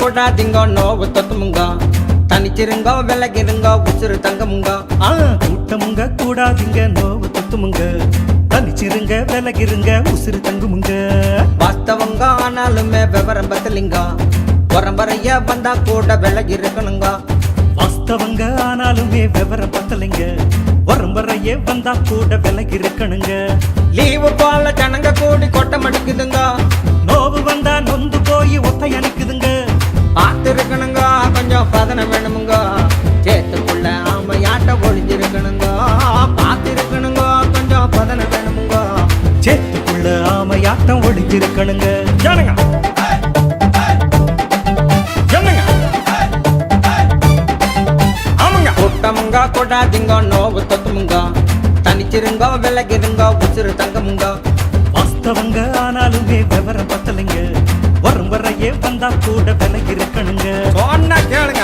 கொடாதீங்க நோவு தொத்துமுங்க தனிச்சிருங்க விலகிருங்க உசுறு தங்கமுங்க. ஆ கூட்டமுங்க கூடாதுங்க நோவு தொத்துமுங்க. தனிச்சிருங்க விலகிருங்க உசுறு தங்குமுங்க. வாஸ்தவங்க ஆனாலுமே விவரம் பத்தலிங்க. பரம்பரையா வந்தா கூட விலகி இருக்கணுங்க வாஸ்தவங்க ஆனாலுமே விவரம் பத்தலைங்க. வரம்பறையே வந்தா கூட விலகி இருக்கணுங்க லீவு போல ஜனங்க கூடி கொட்டம் அடிக்குதுங்க பதனம் வேணுமுங்க. சேத்துக்குள்ள ஆமையாட்ட ஒளிஞ்சிருக்கணுங்க. பார்த்துருக்கணுங்க கொஞ்சம் பதனம் வேணுமுங்க. சேத்துக்குள்ள ஆமையாட்டம் ஒளிஞ்சிருக்கணுங்க. ஜனங்க கூட்டமுங்க கொடாதீங்க நோவு தொத்துமுங்க. தனிச்சிருங்க விலகிருங்க உசுறு தங்கமுங்க. வாஸ்தவங்க ஆனாலுமே விவரம் பத்தலைங்க. வந்தா கூட விலகி இருக்கணுங்க சொன்னா கேளுங்க.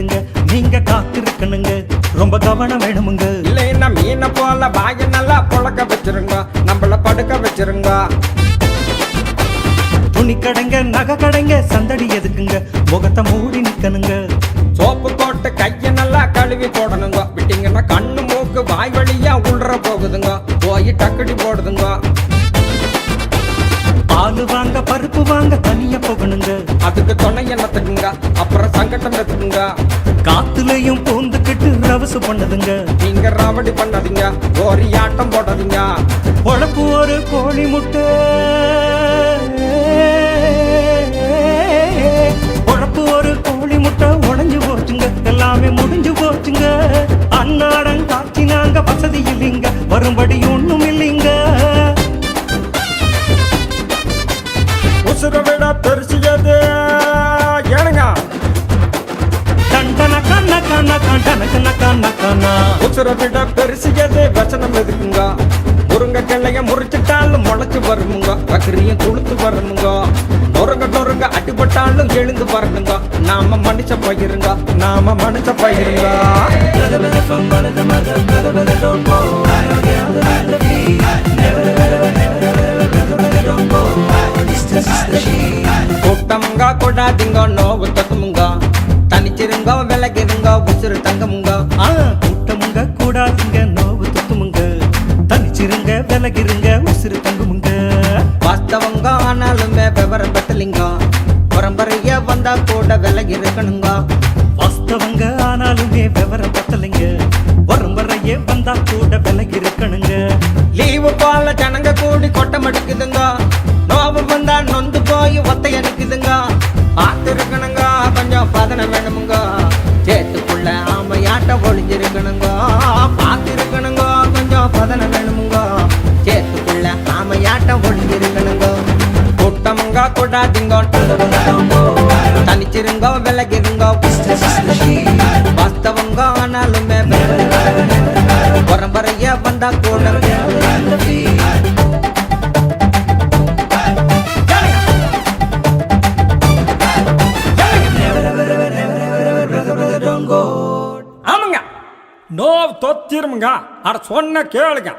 கும்பல் நிக்குதுங்க நீங்க காத்திருக்கணுங்க. ரொம்ப கவனம் வேணுமுங்க. இல்லைன்னா மீனை போல பாய நல்லா புழக்க வச்சிருங்க. நம்மள படுக்க வச்சிருங்க. துணி கடைங்க நகை கடைங்க சந்தடி எதுக்குங்க? முகத்தை மூடி நிக்கணுங்க. சோப்பு போட்டு கைய நல்லா கழுவி போடணுங்க. விட்டீங்கன்னா கண்ணு மூக்கு வாய் வழியா உள்ற போகுதுங்க. போய் டக்கடி போடுதுங்க. பால் வாங்க பருப்பு வாங்க தனியா போகணுங்க. அதுக்கு துணை என்னத்துக்குங்க? அப்புறம் சங்கட்டம் எதுக்குங்க காத்துலயும் பூந்துக்கிட்டு ரவசு பண்ணதுங்க. நீங்க ராவடி பண்ணாதீங்க. ஒரு ஆட்டம் போடாதீங்க. பொழப்பு ஒரு கோழி முட்டை. கண்ண கண்ணா உசுர விட பெருசியது வச்சனம் எதுக்குங்க? முருங்க கிளைய முறிச்சிட்டாலும் முளைச்சு வருமுங்க? பக்கரியும் துளுத்து வரணுங்க நொறுங்க நொறுங்க அடிபட்டாலும் எழுந்து வரணுங்க? நாம மனுஷ பயிருங்க? நாம மனுஷ பயிருங்க? கூட்டமுங்க கொடாதீங்க நோவு தத்துமுங்க தனிச்சிருங்க விலகிருங்க. உசுறு தங்கமுங்க? கூட்டமுங்க கூடாதுங்க நோவு துக்கமுங்க தனிச்சிருங்க விலகிருங்க உசுறு தங்குமுங்க. வாஸ்தவங்க ஆனாலுமே விவரம் பத்தலிங்க பரம்பரையா வந்தா கூட விலகி இருக்கணுங்க வாஸ்தவங்க ஆனாலுமே விவரம் பத்தலைங்க வரும் வந்தா கூட விலகி இருக்கணுங்க லீவு பால ஜனங்க கூடி கொட்டம் அடிக்குதுங்க நோவு வந்தா நொந்து போய் ஒத்தை அடிக்குதுங்க ஆத்திர கூட்டமுங்க கொடாதீங்க தனிச்சிருங்க விலகிருங்க. வாஸ்தவங்க ஆனாலுமே பரம்பரைய வந்தா கூட. ஆமாங்க. நோ தொத்திருமுங்க. அட சொன்ன கேளுங்க.